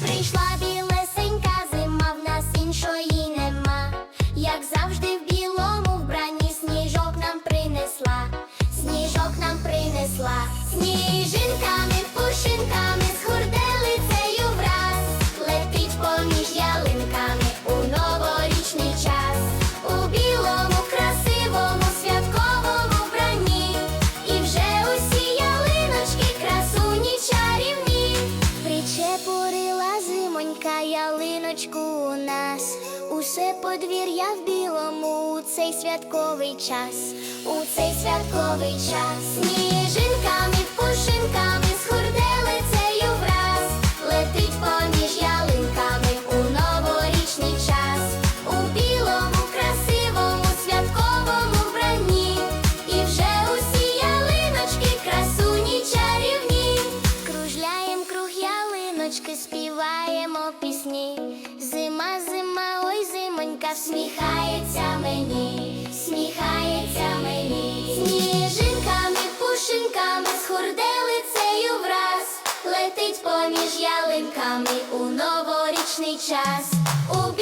Прийшла білесенька зима, в нас іншої нема. Як завжди в білому вбранні сніжок нам принесла, сніжок нам принесла, сніжинками, ялиночку у нас. Усе подвір'я в білому у цей святковий час, у цей святковий час. Сніжинками, пісні. Зима, зима, ой, зимонька, всміхається мені, сміхається мені. Сніжинками, пушинками, з хурделицею враз, летить поміж ялинками у новорічний час, у